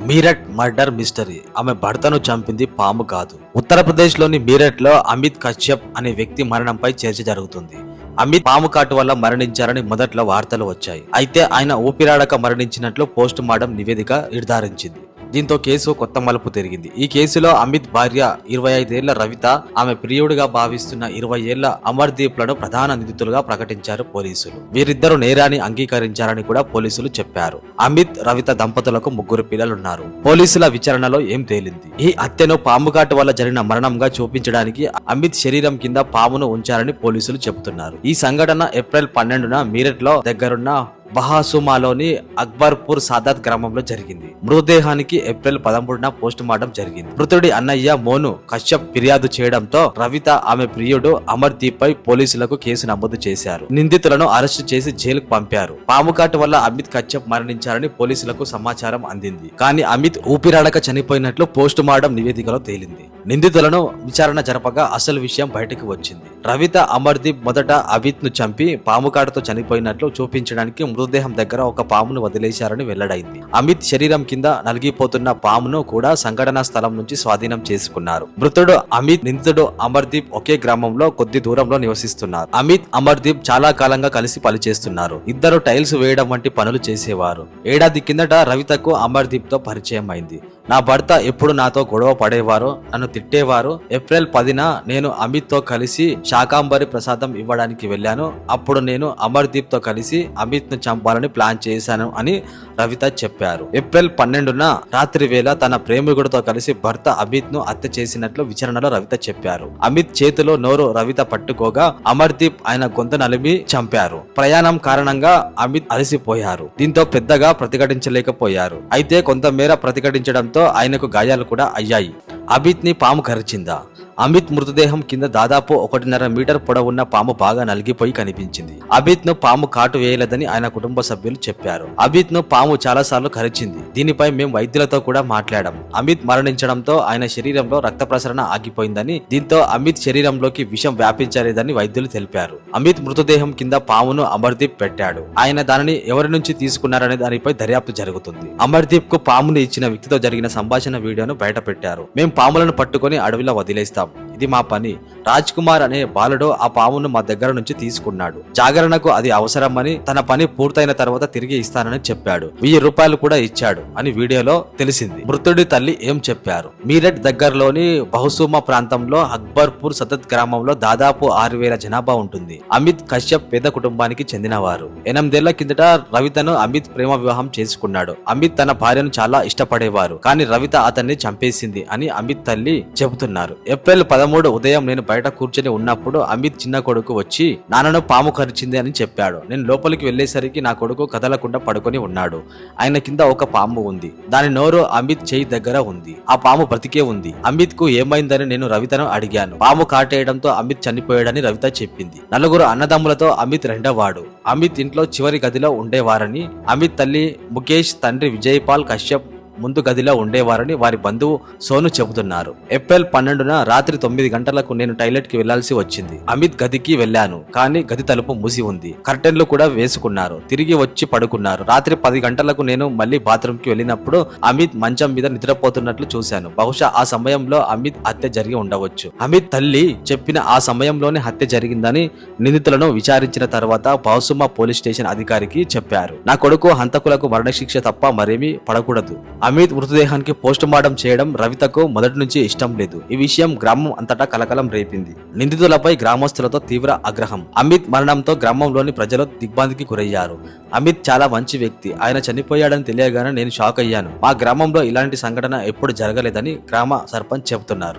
Meerut murder mystery. ఆమె భర్తను చంపింది పాము కాదు. ఉత్తరప్రదేశ్లోని మీరట్లో అమిత్ కశ్యప్ అనే వ్యక్తి మరణంపై చర్చ జరుగుతుంది. అమిత్ పాము కాటు వల్ల మరణించారని మొదట్లో వార్తలు వచ్చాయి. అయితే ఆయన ఊపిరాడక మరణించినట్లు పోస్ట్ మార్టం నివేదిక నిర్ధారించింది. దీంతో కేసు కొత్త మలుపు తిరిగింది. ఈ కేసులో అమిత్ భార్య ఇరవై ఐదేళ్ళ రవిత ఆమె ప్రియుడిగా భావిస్తున్న ఇరవై ఏళ్ళ అమర్దీప్లను ప్రధాన నిందితులుగా ప్రకటించారు పోలీసులు. వీరిద్దరు నేరాన్ని అంగీకరించారని కూడా పోలీసులు చెప్పారు. అమిత్ రవిత దంపతులకు ముగ్గురు పిల్లలున్నారు. పోలీసుల విచారణలో ఏం తేలింది? ఈ హత్యను పాముకాటు వల్ల జరిగిన మరణంగా చూపించడానికి అమిత్ శరీరం కింద పామును ఉంచారని పోలీసులు చెబుతున్నారు. ఈ సంఘటన ఏప్రిల్ పన్నెండున మీరట్లో దగ్గరున్న బహాసుమాలోని అక్బర్పూర్ సాదాత్ గ్రామంలో జరిగింది. మృతదేహానికి ఏప్రిల్ పదమూడున పోస్ట్ మార్టం జరిగింది. మృతుడి అన్నయ్య మోను కశ్యప్ ఫిర్యాదు చేయడంతో రవిత ఆమె ప్రియుడు అమర్దీప్ పై పోలీసులకు కేసు నమోదు చేశారు. నిందితులను అరెస్టు చేసి జైలుకు పంపారు. పాముకాటు వల్ల అమిత్ కశ్యప్ మరణించారని పోలీసులకు సమాచారం అందింది. కానీ అమిత్ ఊపిరాడక చనిపోయినట్లు పోస్ట్ మార్టం నివేదికలో తేలింది. నిందితులను విచారణ జరపగా అసలు విషయం బయటకు వచ్చింది. రవిత అమర్దీప్ మొదట అమిత్ను చంపి పాముకాటుతో చనిపోయినట్లు చూపించడానికి మృతదేహం దగ్గర ఒక పామును వదిలేశారని వెల్లడైంది. అమిత్ శరీరం కింద నలిగిపోతున్న పామును కూడా సంఘటనా స్థలం నుంచి స్వాధీనం చేసుకున్నారు. మృతుడు అమిత్ నిందితుడు అమర్దీప్ ఒకే గ్రామంలో కొద్ది దూరంలో నివసిస్తున్నారు. అమిత్ అమర్దీప్ చాలా కాలంగా కలిసి పనిచేస్తున్నారు. ఇద్దరు టైల్స్ వేయడం వంటి పనులు చేసేవారు. ఏడాది కిందట రవితకు అమర్దీప్తో పరిచయం అయింది. నా భర్త ఎప్పుడు నాతో గొడవ పడేవారు నన్ను తిట్టేవారు. ఏప్రిల్ పదిన నేను అమిత్తో కలిసి శాకాంబరి ప్రసాదం ఇవ్వడానికి వెళ్ళాను. అప్పుడు నేను అమర్దీప్తో కలిసి అమిత్ను చంపాలని ప్లాన్ చేశాను అని రవిత చెప్పారు. ఏప్రిల్ పన్నెండున రాత్రి వేళ తన ప్రేమికుడితో కలిసి భర్త అమిత్ను హత్య చేసినట్లు విచారణలో రవిత చెప్పారు. అమిత్ చేతిలో నోరు రవిత పట్టుకోగా అమర్దీప్ ఆయన గొంతు నలిమి చంపారు. ప్రయాణం కారణంగా అమిత్ అలసిపోయారు. దీంతో పెద్దగా ప్రతిఘటించలేకపోయారు. అయితే కొంతమేర ప్రతిఘటించడంతో ఆయనకు గాయాలు కూడా అయ్యాయి. అమిత్ని పాము కరిచిందా? అమిత్ మృతదేహం కింద దాదాపు ఒకటిన్నర మీటర్ పొడవున్న పాము బాగా నలిగిపోయి కనిపించింది. అమిత్ను పాము కాటు వేయలేదని ఆయన కుటుంబ సభ్యులు చెప్పారు. అమిత్ను పాము చాలా సార్లు కరిచింది. దీనిపై మేము వైద్యులతో కూడా మాట్లాడాం. అమిత్ మరణించడంతో ఆయన శరీరంలో రక్త ప్రసరణ ఆగిపోయిందని దీంతో అమిత్ శరీరంలోకి విషం వ్యాపించలేదని వైద్యులు తెలిపారు. అమిత్ మృతదేహం కింద పామును అమర్దీప్ పెట్టాడు. ఆయన దానిని ఎవరి నుంచి తీసుకున్నారనే దానిపై దర్యాప్తు జరుగుతుంది. అమర్దీప్కు పామును ఇచ్చిన వ్యక్తితో జరిగిన సంభాషణ వీడియోను బయట పెట్టారు మేము పాములను పట్టుకొని అడవిలో వదిలేస్తాం. ఇది మా పని. రాజ్ కుమార్ అనే బాలుడు ఆ పామును మా దగ్గర నుంచి తీసుకున్నాడు. జాగరణకు అది అవసరమని తన పని పూర్తయిన తర్వాత తిరిగి ఇస్తానని చెప్పాడు. వెయ్యి రూపాయలు కూడా ఇచ్చాడు అని వీడియోలో తెలిసింది. మృతుడి తల్లి ఏం చెప్పారు? మీరట్ దగ్గరలోని బహుసూమ ప్రాంతంలో అక్బర్పూర్ సతత్ గ్రామంలో దాదాపు ఆరు వేల జనాభా ఉంటుంది. అమిత్ కశ్యప్ పేద కుటుంబానికి చెందినవారు. ఎనిమిదేళ్ళ కిందట రవితను అమిత్ ప్రేమ వివాహం చేసుకున్నాడు. అమిత్ తన భార్యను చాలా ఇష్టపడేవారు. కానీ రవిత అతన్ని చంపేసింది అని అమిత్ తల్లి చెబుతున్నారు. ఏప్రిల్ పదమూడు ఉదయం నేను బయట కూర్చొని ఉన్నప్పుడు అమిత్ చిన్న కొడుకు వచ్చి నాన్నను పాము కరిచింది అని చెప్పాడు. నేను లోపలికి వెళ్ళేసరికి నా కొడుకు కదలకుండా పడుకొని ఉన్నాడు. ఆయన కింద ఒక పాము ఉంది. దాని నోరు అమిత్ చేయి దగ్గర ఉంది. ఆ పాము బ్రతికే ఉంది. అమిత్కు ఏమైందని నేను రవితను అడిగాను. పాము కాటేయడంతో అమిత్ చనిపోయాడని రవిత చెప్పింది. నలుగురు అన్నదమ్ములతో అమిత్ రెండవాడు. అమిత్ ఇంట్లో చివరి గదిలో ఉండేవారని అమిత్ తల్లి ముఖేష్ తండ్రి విజయపాల్ కశ్యప్ ముందు గదిలో ఉండేవారని వారి బంధువు సోను చెబుతున్నారు. ఏప్రిల్ పన్నెండున రాత్రి తొమ్మిది గంటలకు నేను టాయిలెట్కి వెళ్ళాల్సి వచ్చింది. అమిత్ గదికి వెళ్ళాను కానీ గది తలుపు మూసి ఉంది. కర్టెన్లు కూడా వేసుకున్నారు. తిరిగి వచ్చి పడుకున్నారు. రాత్రి పది గంటలకు నేను మళ్ళీ బాత్రూమ్కి వెళ్ళినప్పుడు అమిత్ మంచం మీద నిద్రపోతున్నట్లు చూశాను. బహుశా ఆ సమయంలో అమిత్ హత్య జరిగి ఉండవచ్చు. అమిత్ తల్లి చెప్పిన ఆ సమయంలోనే హత్య జరిగిందని నిందితులను విచారించిన తర్వాత బౌసుమా పోలీస్ స్టేషన్ అధికారికి చెప్పారు. నా కొడుకు హంతకులకు మరణశిక్ష తప్ప మరేమీ పడకూడదు. అమిత్ మృతదేహానికి పోస్ట్ మార్టం చేయడం రవితకు మొదటి నుంచి ఇష్టం లేదు. ఈ విషయం గ్రామం అంతటా కలకలం రేపింది. నిందితులపై గ్రామస్తులతో తీవ్ర ఆగ్రహం. అమిత్ మరణంతో గ్రామంలోని ప్రజలు దిగ్భ్రాంతికి గురయ్యారు. అమిత్ చాలా మంచి వ్యక్తి. ఆయన చనిపోయాడని తెలియగానే నేను షాక్ అయ్యాను. మా గ్రామంలో ఇలాంటి సంఘటన ఎప్పుడు జరగలేదని గ్రామ సర్పంచ్ చెబుతున్నారు.